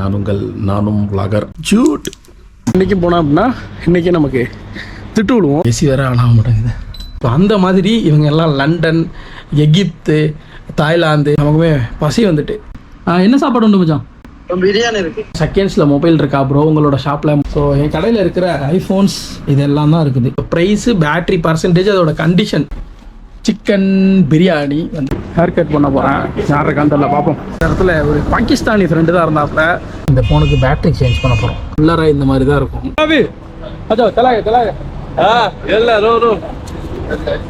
நான் உங்கள் நானும் vlogger ஜூட்! இன்னைக்கு போனோம் அப்படின்னா இன்னைக்கு நமக்கு திட்டு விடுவோம். ஏசி வேற ஆன் ஆக மாட்டேங்குது. இப்போ அந்த மாதிரி இவங்க எல்லாம் லண்டன் எகிப்து தாய்லாந்து நமக்குமே பசி வந்துட்டு. என்ன சாப்பாடு உண்டு மச்சான்? பிரியாணி இருக்கு. செகண்ட்ஸில் மொபைல் இருக்கா ப்ரோ உங்களோட ஷாப்பில் ஸோ என் கடையில் இருக்கிற ஐஃபோன்ஸ் இதெல்லாம் தான் இருக்குது. ப்ரைஸு பேட்டரி பர்சன்டேஜ் அதோட கண்டிஷன் சிக்கன் பிரியாணி வந்து ஹேர் கட் பண்ண போகிறேன் யார் இருக்கான்னு தெரியல பார்ப்போம். இந்த இடத்துல ஒரு பாகிஸ்தானி ஃப்ரெண்டு தான் இருந்தாப்புல. இந்த ஃபோனுக்கு பேட்டரி சேஞ்ச் பண்ண போகிறோம் உள்ளராக இந்த மாதிரி தான் இருக்கும். அச்சோ தலாக தலாக ஆ இல்லை ரோ ரோ.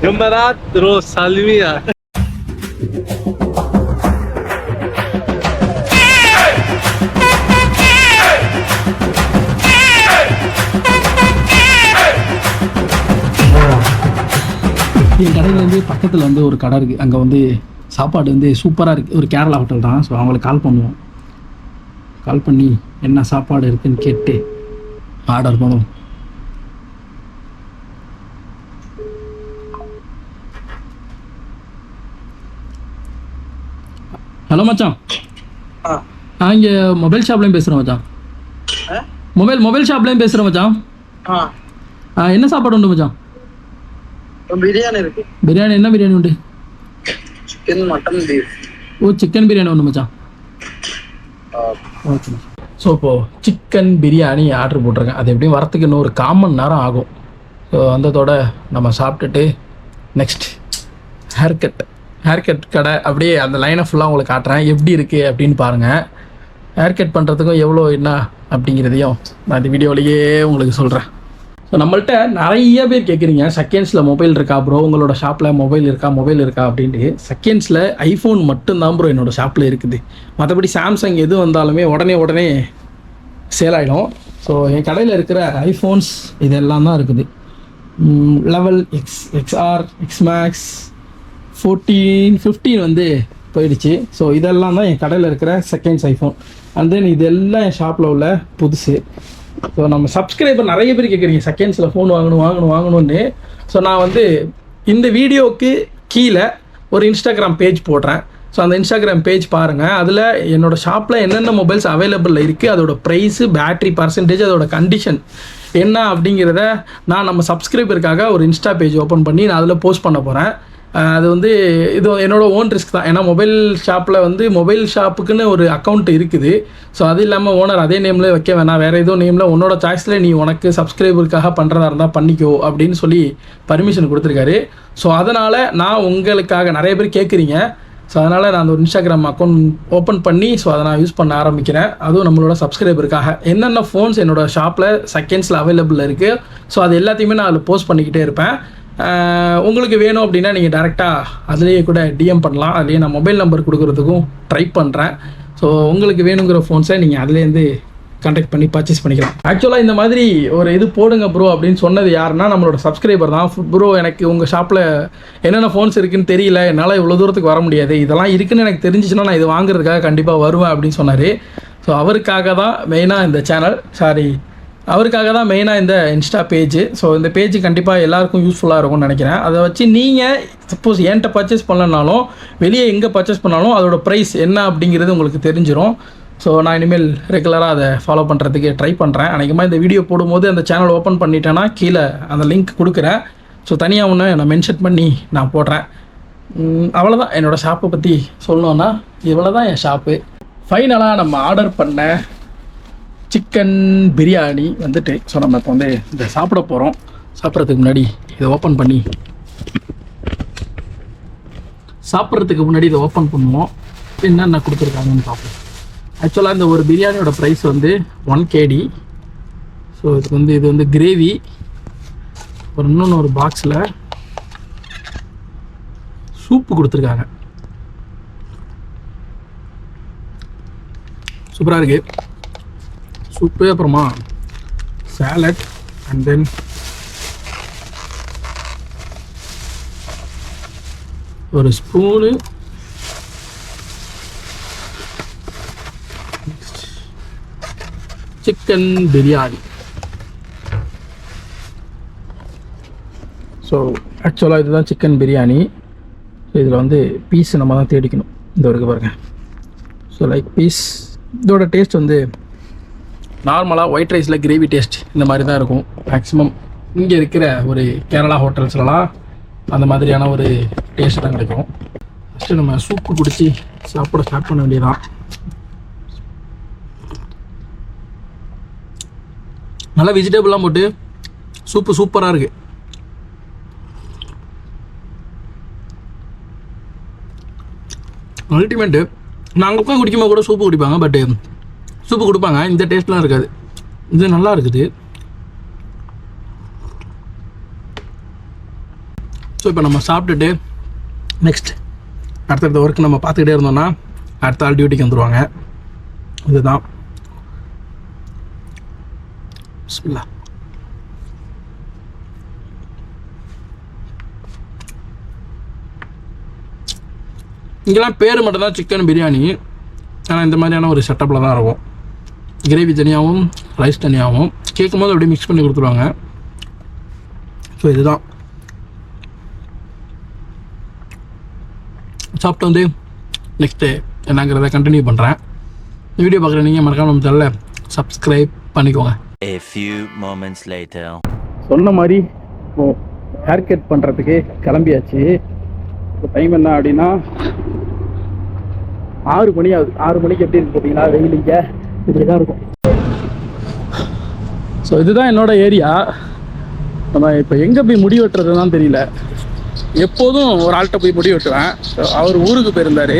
ஜம்மராத் ரோ சல்வியா. என் கடையில் வந்து பக்கத்தில் வந்து ஒரு கடை இருக்குது அங்கே வந்து சாப்பாடு வந்து சூப்பராக இருக்குது ஒரு கேரளா ஹோட்டல் தான். ஸோ அவங்களுக்கு கால் பண்ணுவோம். கால் பண்ணி என்ன சாப்பாடு இருக்குன்னு கேட்டு ஆர்டர் பண்ணுவோம். ஹலோ மச்சான். ஆ. நான் இங்கே மொபைல் ஷாப்லேயும் பேசுகிறேன் மச்சான்? மொபைல் மொபைல் ஷாப்லேயும் பேசுகிறேன் மச்சான். என்ன சாப்பாடு உண்டு மச்சான்? பிரியாணி இருக்கு. பிரியாணி என்ன பிரியாணி உண்டு? Chicken mutton beef oh chicken biryani ஒன்று மச்சான். ஓகே ஸோ இப்போது சிக்கன் பிரியாணி ஆர்டர் போட்டிருக்கேன். அது எப்படியும் வரத்துக்கு இன்னும் ஒரு காமன் நேரம் ஆகும். ஸோ வந்ததோட நம்ம சாப்பிட்டுட்டு next hair cut hair cut கடை அப்படியே அந்த லைனை ஃபுல்லாக உங்களுக்கு காட்டுறேன். எப்படி இருக்குது அப்படின்னு பாருங்கள் ஹேர் கட் பண்ணுறதுக்கும் எவ்வளோ என்ன அப்படிங்கிறதையும் நான் இந்த வீடியோலேயே உங்களுக்கு சொல்கிறேன் ஸோ நம்மள்ட்ட நிறைய பேர் கேட்குறீங்க செகண்ட்ஸில் மொபைல் இருக்கா ப்ரோ உங்களோட ஷாப்பில் மொபைல் இருக்கா மொபைல் இருக்கா அப்படின்ட்டு. செகண்ட்ஸில் ஐஃபோன் மட்டும்தான் ப்ரோ என்னோட ஷாப்பில் இருக்குது. மற்றபடி சாம்சங் எது வந்தாலுமே உடனே உடனே சேல் ஆகிடும் ஸோ என் கடையில் இருக்கிற ஐஃபோன்ஸ் இதெல்லாம் தான் இருக்குது. Level X XR X Max fourteen fifteen வந்து போயிடுச்சு. ஸோ இதெல்லாம் தான் என் கடையில் இருக்கிற செகண்ட்ஸ் ஐஃபோன் அண்ட் தென் இதெல்லாம் என் ஷாப்பில் உள்ள புதுசு. ஸோ நம்ம சப்ஸ்கிரைபர் நிறைய பேர் கேட்குறீங்க செகண்ட்ஸில் ஃபோன் வாங்கணும் வாங்கணும் வாங்கணும்னு. ஸோ நான் வந்து இந்த வீடியோவுக்கு கீழே ஒரு இன்ஸ்டாகிராம் பேஜ் போடுறேன். ஸோ அந்த இன்ஸ்டாகிராம் பேஜ் பாருங்கள் அதில் என்னோட ஷாப்பில் என்னென்ன மொபைல்ஸ் அவைலபிளில் இருக்குது அதோட ப்ரைஸு பேட்ரி பர்சன்டேஜ் அதோட கண்டிஷன் என்ன அப்படிங்கிறத நான் நம்ம சப்ஸ்கிரைபருக்காக ஒரு இன்ஸ்டா பேஜ் ஓப்பன் பண்ணி நான் அதில் போஸ்ட் பண்ண போகிறேன் அது வந்து இது என்னோடய ஓன் ரிஸ்க் தான். ஏன்னா மொபைல் ஷாப்பில் வந்து மொபைல் ஷாப்புக்குன்னு ஒரு அக்கௌண்ட் இருக்குது. ஸோ அது இல்லாமல் ஓனர் அதே நேமில் வைக்க வேணாம். வேறு ஏதோ நேமில் உன்னோட சாய்ஸில் நீ உனக்கு சப்ஸ்கிரைபருக்காக பண்ணுறதா இருந்தால் பண்ணிக்கோ அப்படின்னு சொல்லி பர்மிஷன் கொடுத்துருக்காரு. ஸோ அதனால் நான் உங்களுக்காக நிறைய பேர் கேட்குறீங்க ஸோ அதனால் நான் அந்த ஒரு இன்ஸ்டாகிராம் அக்கௌண்ட் ஓப்பன் பண்ணி ஸோ அதை நான் யூஸ் பண்ண ஆரம்பிக்கிறேன். அதுவும் நம்மளோட சப்ஸ்கிரைபருக்காக என்னென்ன ஃபோன்ஸ் என்னோடய ஷாப்பில் செகண்ட்ஸில் அவைலபிள் இருக்குது ஸோ அது எல்லாத்தையுமே நான் அதில் போஸ்ட் பண்ணிக்கிட்டே இருப்பேன். உங்களுக்கு வேணும் அப்படின்னா நீங்கள் டேரெக்டாக அதுலேயே கூட டிஎம் பண்ணலாம். அதுலேயே நான் மொபைல் நம்பர் கொடுக்குறதுக்கும் ட்ரை பண்ணுறேன் ஸோ உங்களுக்கு வேணுங்கிற ஃபோன்ஸை நீங்கள் அதுலேருந்து கான்டாக்ட் பண்ணி பர்ச்சேஸ் பண்ணிக்கலாம். ஆக்சுவலாக இந்த மாதிரி ஒரு இது போடுங்க ப்ரோ அப்படின்னு சொன்னது யாருன்னா நம்மளோட சப்ஸ்கிரைபர் தான். ப்ரோ எனக்கு உங்கள் ஷாப்பில் என்னென்ன ஃபோன்ஸ் இருக்குன்னு தெரியல. என்னால் இவ்வளோ தூரத்துக்கு வர முடியாது. இதெல்லாம் இருக்குன்னு எனக்கு தெரிஞ்சிச்சுன்னா நான் இது வாங்குறதுக்காக கண்டிப்பாக வருவேன் அப்படின்னு சொன்னார். ஸோ அவருக்காக தான் மெயினாக இந்த சேனல் சாரி அவருக்காக தான் மெயினாக இந்த இன்ஸ்டா பேஜ் ஸோ இந்த பேஜ் கண்டிப்பாக எல்லாருக்கும் யூஸ்ஃபுல்லாக இருக்கும்னு நினைக்கிறேன். அதை வச்சு நீங்கள் சப்போஸ் என்கிட்ட பர்ச்சேஸ் பண்ணலனாலும் வெளியே எங்கே பர்ச்சேஸ் பண்ணாலும் அதோட ப்ரைஸ் என்ன அப்படிங்கிறது உங்களுக்கு தெரிஞ்சிடும் ஸோ நான் இனிமேல் ரெகுலராக அதை ஃபாலோ பண்ணுறதுக்கு ட்ரை பண்ணுறேன் அன்றைக்குமா இந்த வீடியோ போடும்போது அந்த சேனல் ஓப்பன் பண்ணிட்டேன்னா கீழே அந்த லிங்க் கொடுக்குறேன். ஸோ தனியாக ஒன்று நான் மென்ஷன் பண்ணி நான் போடுறேன். அவ்வளோதான் என்னோடய ஷாப்பை பற்றி சொல்லணுன்னா இவ்வளோ தான் என் ஷாப்பு ஃபைனலாக நம்ம ஆர்டர் பண்ண சிக்கன் பிரியாணி வந்துட்டு. ஸோ நம்ம இப்போ வந்து இந்த சாப்பிட போகிறோம் சாப்பிட்றதுக்கு முன்னாடி இதை ஓப்பன் பண்ணி சாப்பிட்றதுக்கு முன்னாடி இதை ஓப்பன் பண்ணுவோம். என்னென்ன கொடுத்துருக்காங்கன்னு பார்ப்போம். ஆக்சுவலாக இந்த ஒரு பிரியாணியோட ப்ரைஸ் வந்து ஒன் கேடி ஸோ இதுக்கு வந்து இது வந்து கிரேவி ஒரு இன்னொன்று ஒரு பாக்ஸில் சூப்பு கொடுத்துருக்காங்க. சூப்பராக இருக்குது சூப்பு அப்புறமா சேலட் அண்ட் தென் ஒரு ஸ்பூனு சிக்கன் பிரியாணி ஸோ ஆக்சுவலாக இதுதான் சிக்கன் பிரியாணி இதில் வந்து பீஸ் நம்ம தான் தேடிக்கணும். இந்த வரைக்கும் பாருங்கள் ஸோ லைக் பீஸ் இதோட டேஸ்ட் வந்து நார்மலாக ஒயிட் ரைஸில் கிரேவி டேஸ்ட் இந்த மாதிரி தான் இருக்கும். மேக்ஸிமம் இங்கே இருக்கிற ஒரு கேரளா ஹோட்டல்ஸ்லலாம் அந்த மாதிரியான ஒரு டேஸ்ட் தான் கிடைக்கும். ஃபஸ்ட்டு நம்ம சூப்பு குடிச்சு சாப்பிட ஸ்டார்ட் பண்ண வேண்டியதான் நல்லா வெஜிடபிள்லாம் போட்டு சூப்பு சூப்பராக இருக்குது அல்டிமேட்டு நாங்கள் போய் குடிக்கும்போது கூட சூப்பு குடிப்பாங்க பட்டு சூப்பு கொடுப்பாங்க. இந்த டேஸ்ட்லாம் இருக்காது. இது நல்லா இருக்குது. ஸோ இப்போ நம்ம சாப்பிட்டுட்டு நெக்ஸ்ட் அடுத்தடுத்த ஒர்க் நம்ம பார்த்துக்கிட்டே இருந்தோம்னா அடுத்த ஆள் டியூட்டிக்கு வந்துடுவாங்க இதுதான். பிஸ்மில்லா இங்கெல்லாம் பேர் மட்டும்தான் சிக்கன் பிரியாணி ஆனால் இந்த மாதிரியான ஒரு செட்டப்பில் தான் இருக்கும். கிரேவி தனியாகவும் ரைஸ் தனியாகவும் கேட்கும் போது அப்படியே மிக்ஸ் பண்ணி கொடுத்துருவாங்க. ஸோ இதுதான். சாப்பிட்டு வந்து நெக்ஸ்ட்டு என்னங்கிறத கண்டினியூ பண்ணுறேன் இந்த வீடியோ பார்க்குற நீங்கள் மறக்காம நம்ம சேனலை சப்ஸ்கிரைப் பண்ணிக்கோங்க. A few moments later. சொன்ன மாதிரி இப்போ ஹேர் கட் பண்ணுறதுக்கு கிளம்பியாச்சு. இப்போ டைம் என்ன அப்படின்னா ஆறு மணி ஆகுது. ஆறு மணிக்கு எப்படி இருக்கு பார்த்தீங்களா வெயில் இங்கே? இப்படிதான் இருக்கும். ஸோ இதுதான் என்னோட ஏரியா நம்ம இப்போ எங்கே போய் முடி வெட்டுறதுதான் தெரியல. எப்போதும் ஒரு ஆள்கிட்ட போய் முடி வெட்டுவேன். ஸோ அவர் ஊருக்கு போயிருந்தார்.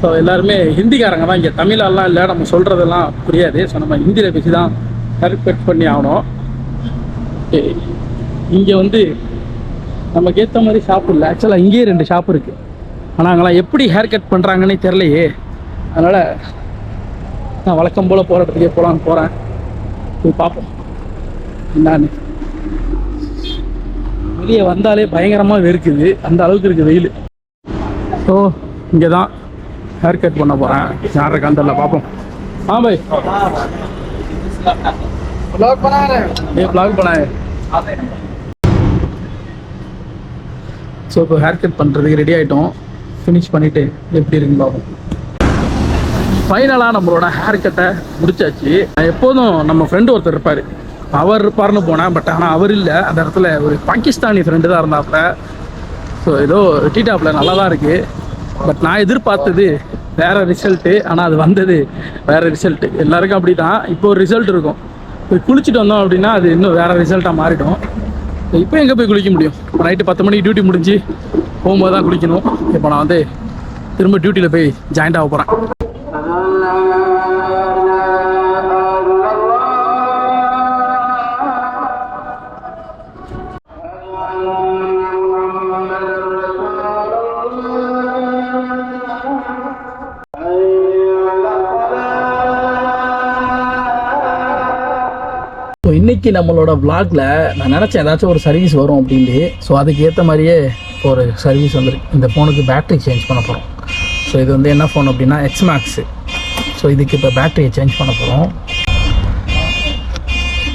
ஸோ எல்லாருமே ஹிந்திக்காரங்க தான் இங்கே. தமிழெல்லாம் இல்லை நம்ம சொல்கிறதெல்லாம் புரியாது. ஸோ நம்ம ஹிந்தியில் பேசி தான் ஹேர் கட் பண்ணி ஆகணும். இங்கே வந்து நமக்கு ஏற்ற மாதிரி ஷாப் இல்லை. ஆக்சுவலாக இங்கேயே ரெண்டு ஷாப் இருக்குது ஆனால் அங்கெல்லாம் எப்படி ஹேர் கட் பண்ணுறாங்கன்னே தெரிலையே அதனால் நான் வழக்கம் போல் போகிற இடத்துக்கே போகலான்னு போகிறேன் போய் பார்ப்போம். என்னான்னு. வெளியே வந்தாலே பயங்கரமாக வெறுக்குது. அந்த அளவுக்கு இருக்குது வெயில். ஸோ இங்கே தான் ஹேர் கட் பண்ண போகிறேன் யாரை கந்தல்ல பார்ப்போம். ஆ பாய் ஏ பிளாக் பண்ணாரு ஸோ இப்போ ஹேர் கட் பண்ணுறதுக்கு ரெடி ஆகிட்டோம் ஃபினிஷ் பண்ணிவிட்டு எப்படி இருக்குன்னு பார்ப்போம். ஃபைனலாக நம்மளோட ஹேர் கட்டை முடிச்சாச்சு. நான் எப்போதும் நம்ம ஃப்ரெண்டு ஒருத்தர் இருப்பார். அவர் இருப்பார்னு போனேன் பட் ஆனால் அவர் இல்லை. அந்த இடத்துல ஒரு பாகிஸ்தானி ஃப்ரெண்டு தான் இருந்தாப்புல. ஸோ ஏதோ டீடாப்பில் நல்லா தான் இருக்குது பட் நான் எதிர்பார்த்தது வேற ரிசல்ட்டு ஆனால் அது வந்தது வேற ரிசல்ட்டு எல்லாருக்கும் அப்படி தான் இப்போ ஒரு ரிசல்ட் இருக்கும். போய் குளிச்சுட்டு வந்தோம் அப்படின்னா அது இன்னும் வேற ரிசல்ட்டாக மாறிடும். இப்போ எங்கே போய் குளிக்க முடியும்? இப்போ நைட்டு பத்து மணிக்கு டியூட்டி முடிஞ்சு போகும்போது தான் குளிக்கணும். இப்போ நான் வந்து திரும்ப டியூட்டியில் போய் ஜாயின்ட் ஆக போகிறேன் இன்னைக்கு நம்மளோட vlogல நான் நினச்சேன் ஏதாச்சும் ஒரு சர்வீஸ் வரும் அப்படின்ட்டு. ஸோ அதுக்கு ஏற்ற மாதிரியே ஒரு சர்வீஸ் வந்துருக்கு இந்த ஃபோனுக்கு பேட்டரி சேஞ்ச் பண்ண போகிறோம் ஸோ இது வந்து என்ன ஃபோன் அப்படின்னா எக்ஸ் மேக்ஸு ஸோ இதுக்கு இப்போ பேட்டரியை சேஞ்ச் பண்ண போகிறோம்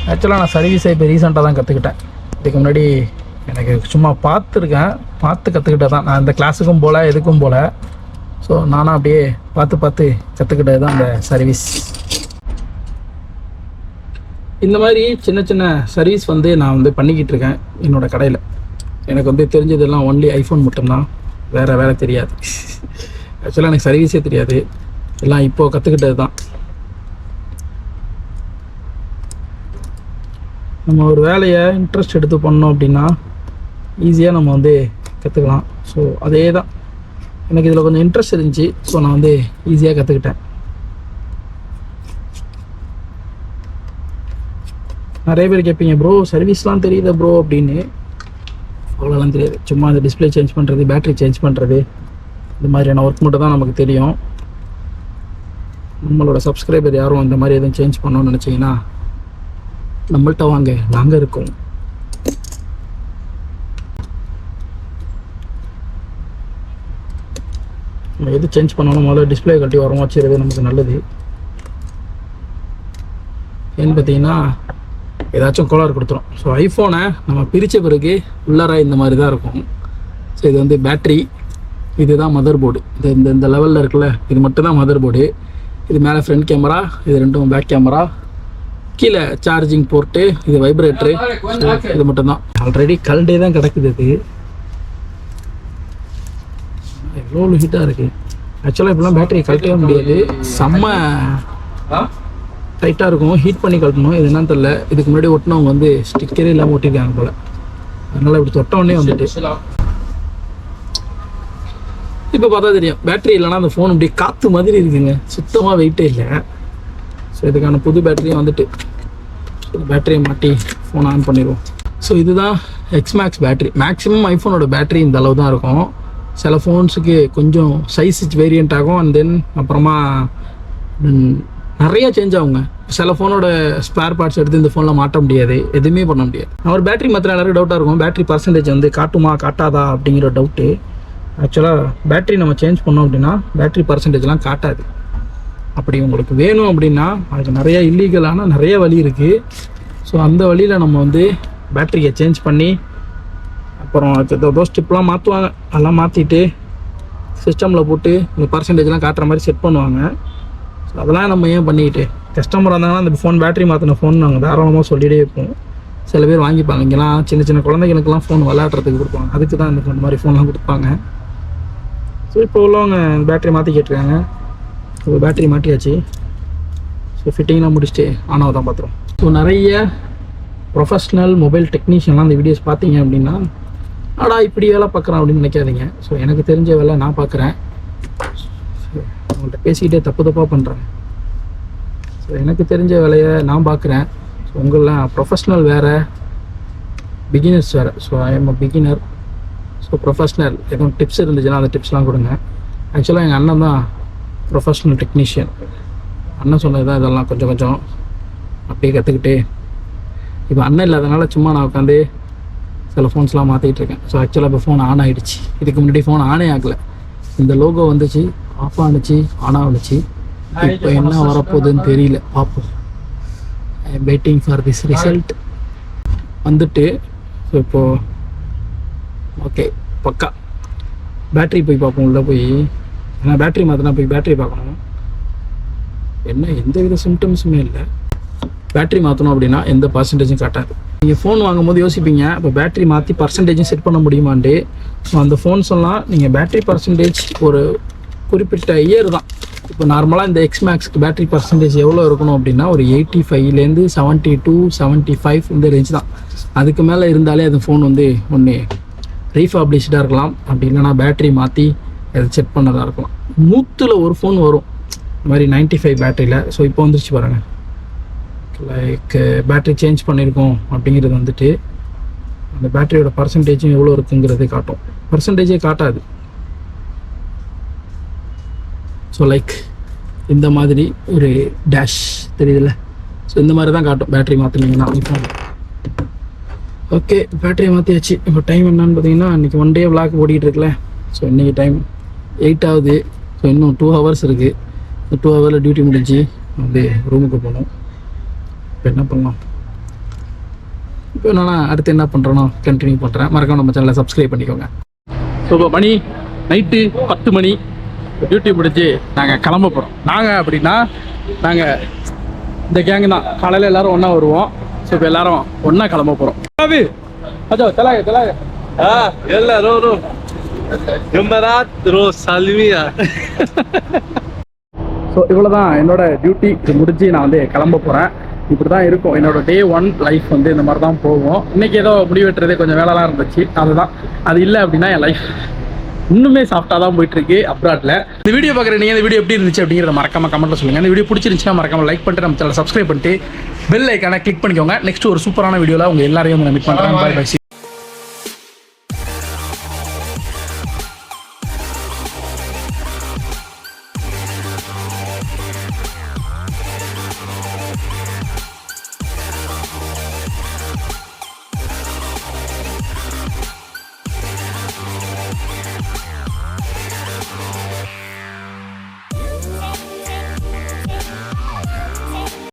ஆக்சுவலாக நான் சர்வீஸை இப்போ ரீசெண்டாக தான் கற்றுக்கிட்டேன் இதுக்கு முன்னாடி எனக்கு சும்மா பார்த்துருக்கேன். பார்த்து கற்றுக்கிட்டது தான். நான் இந்த கிளாஸுக்கும் போகல எதுக்கும் போகல ஸோ நானும் அப்படியே பார்த்து பார்த்து கற்றுக்கிட்டது தான் அந்த சர்வீஸ் இந்த மாதிரி சின்ன சின்ன சர்வீஸ் வந்து நான் வந்து பண்ணிக்கிட்டு இருக்கேன் என்னோட கடையில். எனக்கு வந்து தெரிஞ்சதெல்லாம் ஒன்லி ஐஃபோன் மட்டும்தான். வேறு வேலை தெரியாது. ஆக்சுவலாக எனக்கு சர்வீஸே தெரியாது. எல்லாம் இப்போது கற்றுக்கிட்டது தான் நம்ம ஒரு வேலையை இன்ட்ரெஸ்ட் எடுத்து பண்ணோம் அப்படின்னா ஈஸியாக நம்ம வந்து கற்றுக்கலாம் ஸோ அதே தான் எனக்கு இதில் கொஞ்சம் இன்ட்ரெஸ்ட் இருந்துச்சு. ஸோ நான் வந்து ஈஸியாக கற்றுக்கிட்டேன் நிறைய பேர் கேட்பீங்க ப்ரோ சர்வீஸ்லாம் தெரியுது ப்ரோ அப்படின்னு. அவ்வளோலாம் தெரியாது. சும்மா அந்த டிஸ்ப்ளே சேஞ்ச் பண்ணுறது பேட்டரி சேஞ்ச் பண்ணுறது இந்த மாதிரியான ஒர்க் மட்டும் தான் நமக்கு தெரியும். நம்மளோட சப்ஸ்கிரைபர் யாரும் அந்த மாதிரி எதுவும் சேஞ்ச் பண்ணணும்னு நினச்சிங்கன்னா நம்மள்ட்ட வாங்க நாங்கள் இருக்கோம். நம்ம எது சேஞ்ச் பண்ணணும் முதல்ல டிஸ்ப்ளே கட்டி உரமா வச்சுருது நமக்கு நல்லது. ஏன்னு பார்த்தீங்கன்னா ஏதாச்சும் கோளாறு கொடுத்துரும். ஸோ ஐஃபோனை நம்ம பிரித்த பிறகு உள்ளார இந்த மாதிரி தான் இருக்கும். ஸோ இது வந்து பேட்ரி இதுதான் மதர் போர்டு இந்த இந்த இந்த லெவலில் இருக்குல்ல இது மட்டும் தான் மதர் போர்டு இது மேலே ஃப்ரண்ட் கேமரா இது ரெண்டும் பேக் கேமரா கீழே சார்ஜிங் போர்ட்டு இது வைப்ரேட்டரு இது மட்டும்தான். ஆல்ரெடி கல்டே தான் கிடக்குது இது. எவ்வளோ ஹீட்டாக இருக்குது ஆக்சுவலாக இப்படிலாம் பேட்டரி கழட்டவே முடியாது. செம்ம டைட்டாக இருக்கும். ஹீட் பண்ணி கழட்டணும். இது என்னன்னு தெரில இதுக்கு முன்னாடி ஒட்டினவங்க வந்து ஸ்டிக்கரே இல்லாமல் ஒட்டிருக்காங்க போல். அதனால் இப்படி தொட்டவொடனே வந்துட்டு. இப்போ பார்த்தா தெரியும். பேட்டரி இல்லைன்னா அந்த ஃபோன் இப்படி காற்று மாதிரி இருக்குங்க. சுத்தமாக வெயிட்டே இல்லை. ஸோ இதுக்கான புது பேட்டரியும் வந்துட்டு. பேட்டரியை மாட்டி ஃபோன் ஆன் பண்ணிடுவோம். ஸோ இதுதான் எக்ஸ்மேக்ஸ் பேட்டரி மேக்ஸிமம் ஐஃபோனோட பேட்டரி இந்த அளவு தான் இருக்கும். சில ஃபோன்ஸுக்கு கொஞ்சம் சைஸ் வேரியண்ட் ஆகும். அண்ட் தென் அப்புறமா நிறைய சேஞ்ச் ஆகுங்க. சில ஃபோனோட ஸ்பேர் பார்ட்ஸ் எடுத்து இந்த ஃபோனில் மாட்ட முடியாது. எதுவுமே பண்ண முடியாது. அவர் பேட்டரி மாத்திரம் எல்லாருக்கும் டவுட்டாக இருக்கும். பேட்டரி பர்சன்டேஜ் வந்து காட்டுமா காட்டாதா அப்படிங்கிற டவுட்டு ஆக்சுவலாக பேட்டரி நம்ம சேஞ்ச் பண்ணோம் அப்படின்னா பேட்டரி பர்சன்டேஜ்லாம் காட்டாது. அப்படி உங்களுக்கு வேணும் அப்படின்னா அதுக்கு நிறைய இல்லீகலான நிறைய வழி இருக்குது ஸோ அந்த வழியில் நம்ம வந்து பேட்டரியை சேஞ்ச் பண்ணி அப்புறம் ஏதோ ஸ்டிப்லாம் மாற்றுவாங்க அதெல்லாம் மாற்றிட்டு சிஸ்டமில் போட்டு இந்த பர்சன்டேஜ்லாம் காட்டுற மாதிரி செட் பண்ணுவாங்க. ஸோ அதெல்லாம் நம்ம ஏன் பண்ணிக்கிட்டு? கஸ்டமர் வந்தாங்கன்னா அந்த ஃபோன் பேட்டரி மாற்றின ஃபோன் நாங்கள் தாராளமாக சொல்லிகிட்டே இருப்போம். சில பேர் வாங்கிப்பாங்க. இங்கெல்லாம் சின்ன சின்ன குழந்தைங்களுக்குலாம் ஃபோன் விளையாடுறதுக்கு கொடுப்பாங்க. அதுக்கு தான் இந்த மாதிரி ஃபோன்லாம் கொடுப்பாங்க. ஸோ இப்போ உள்ளவங்க பேட்டரி மாற்றி கேட்டிருக்காங்க. இப்போ பேட்டரி மாட்டியாச்சு. ஸோ ஃபிட்டிங்லாம் முடிச்சுட்டு ஆனால் தான் பார்த்துருவோம் ஸோ நிறைய ப்ரொஃபஷ்னல் மொபைல் டெக்னீஷியன்லாம் அந்த வீடியோஸ் பார்த்தீங்க அப்படின்னா ஆடா இப்படி வேலை பார்க்குறேன் அப்படின்னு நினைக்காதீங்க. ஸோ எனக்கு தெரிஞ்ச வேலை நான் பார்க்குறேன். அவங்கள்ட்ட பேசிக்கிட்டே தப்பு தப்பாக பண்ணுறேன் ஸோ எனக்கு தெரிஞ்ச வேலையை நான் பார்க்குறேன். ஸோ உங்களெலாம் ப்ரொஃபஷ்னல் வேறு பிகினர்ஸ் வேறு. So I am a beginner so professional எதுவும் டிப்ஸ் இருந்துச்சுன்னா அந்த டிப்ஸ்லாம் கொடுங்க. ஆக்சுவலாக எங்கள் அண்ணன் தான் ப்ரொஃபஷ்னல் டெக்னீஷியன் அண்ணன் சொன்னது தான் இதெல்லாம் கொஞ்சம் கொஞ்சம் அப்படியே கற்றுக்கிட்டு இப்போ அண்ணன் இல்லாதனால சும்மா நான் உட்காந்து சில ஃபோன்ஸ்லாம் மாற்றிட்டு இருக்கேன். ஸோ ஆக்சுவலாக இப்போ ஃபோன் ஆன் ஆகிடுச்சு இதுக்கு முன்னாடி ஃபோன் ஆனே ஆகலை. இந்த லோகோ வந்துச்சு. ஆஃப் ஆனுச்சு ஆன் ஆனுச்சு இப்போ என்ன வரப்போகுதுன்னு தெரியல. பார்ப்போம் I am waiting for this result வந்துட்டு ஸோ இப்போது ஓகே பக்கா. பேட்டரி போய் பார்ப்போம் உள்ளே போய். ஏன்னா பேட்டரி மாற்றினா போய் பேட்டரி பார்க்கணும். என்ன எந்த வித சிம்டம்ஸுமே இல்லை. பேட்டரி மாற்றணும் அப்படின்னா எந்த பர்சன்டேஜும் காட்டாது நீங்கள் ஃபோன் வாங்கும்போது யோசிப்பீங்க இப்போ பேட்டரி மாற்றி பர்சன்டேஜும் செட் பண்ண முடியுமான்ட்டு. ஸோ அந்த ஃபோன்ஸ் எல்லாம் நீங்கள் பேட்டரி பர்சன்டேஜ் ஒரு குறிப்பிட்ட இயர் தான். இப்போ நார்மலாக இந்த எக்ஸ்மேக்ஸ்க்கு பேட்டரி பர்சன்டேஜ் எவ்வளோ இருக்கணும் அப்படின்னா ஒரு எயிட்டி ஃபைவ்லேருந்து செவன்ட்டி டூ செவன்ட்டி ஃபைவ் இந்த ரேஞ்ச் தான். அதுக்கு மேலே இருந்தாலே அந்த ஃபோன் வந்து ஒன்று ரீஃபாப்ளிஷ்டாக இருக்கலாம். அப்படி இல்லைனா பேட்டரி மாற்றி அதை செக் பண்ணதாக இருக்கலாம். நூற்றில் ஒரு ஃபோன் வரும். இந்த மாதிரி 95 ஃபைவ் பேட்டரியில் ஸோ இப்போ வந்துருச்சு பாருங்கள் லைக் பேட்டரி சேஞ்ச் பண்ணியிருக்கோம் அப்படிங்கிறது வந்துட்டு அந்த பேட்டரியோட பர்சன்டேஜும் எவ்வளோ இருக்குங்கிறதை காட்டும். பர்சன்டேஜே காட்டாது. ஸோ லைக் இந்த மாதிரி ஒரு டேஷ் தெரியுதுல்ல? ஸோ இந்த மாதிரி தான் காட்டும். பேட்டரி மாற்றினீங்கன்னா ஐஃபோன் ஓகே பேட்டரி மாற்றியாச்சு இப்போ டைம் என்னன்னு பார்த்தீங்கன்னா இன்றைக்கி ஒன் டே விளாக் ஓடிட்டு இருக்குல்ல? ஸோ இன்றைக்கி டைம் எயிட் ஆகுது. ஸோ இன்னும் டூ ஹவர்ஸ் இருக்குது இந்த டூ ஹவரில் டியூட்டி முடிஞ்சு வந்து ரூமுக்கு போகணும். இப்போ என்ன பண்ணலாம்? இப்போ என்னன்னா அடுத்து என்ன பண்ணுறேனோ கண்டினியூ பண்ணுறேன் மறக்காம நம்ம சேனலை சப்ஸ்கிரைப் பண்ணிக்கோங்க. ஸோ இப்போ மணி நைட்டு பத்து மணி. டியூட்டி முடிஞ்சு நாங்கள் கிளம்ப போகிறோம் நாங்கள் அப்படின்னா நாங்கள் இந்த கேங்கு தான். காலையில் எல்லாரும் ஒன்றா வருவோம். ஸோ இப்போ எல்லாரும் ஒன்றா கிளம்ப போகிறோம் அச்சோ தெலாக தெலாக ro, ro. Jumeirah, ro, Salmiya. So இவ்வளோ தான் என்னோட டியூட்டி இது முடிஞ்சு நான் வந்து கிளம்ப போகிறேன் இப்படி தான் இருக்கும். என்னோட டே ஒன் லைஃப் வந்து இந்த மாதிரி தான் போகும். இன்னைக்கு ஏதோ முடிவெட்டுறது கொஞ்சம் வேலைலாம் இருந்துச்சு. அதுதான். அது இல்லை அப்படின்னா என் லைஃப் இன்னுமே சாஃப்டாக தான் போயிட்டு இருக்கு அப்ராட்ல இந்த வீடியோ பார்க்குற நீங்கள் இந்த வீடியோ எப்படி இருந்துச்சு அப்படிங்கிறத மறக்காம கமெண்ட்ல சொல்லுங்க. இந்த வீடியோ பிடிச்சிருந்துச்சுன்னா மறக்காம லைக் பண்ணிட்டு நம்ம சேனல் சப்ஸ்கிரைப் பண்ணிட்டு பெல் ஐக்கான கிளிக் பண்ணிக்கோங்க. நெக்ஸ்ட் ஒரு சூப்பரான வீடியோவில் உங்க எல்லாரையும் நான் மீட் பண்ணுறாங்க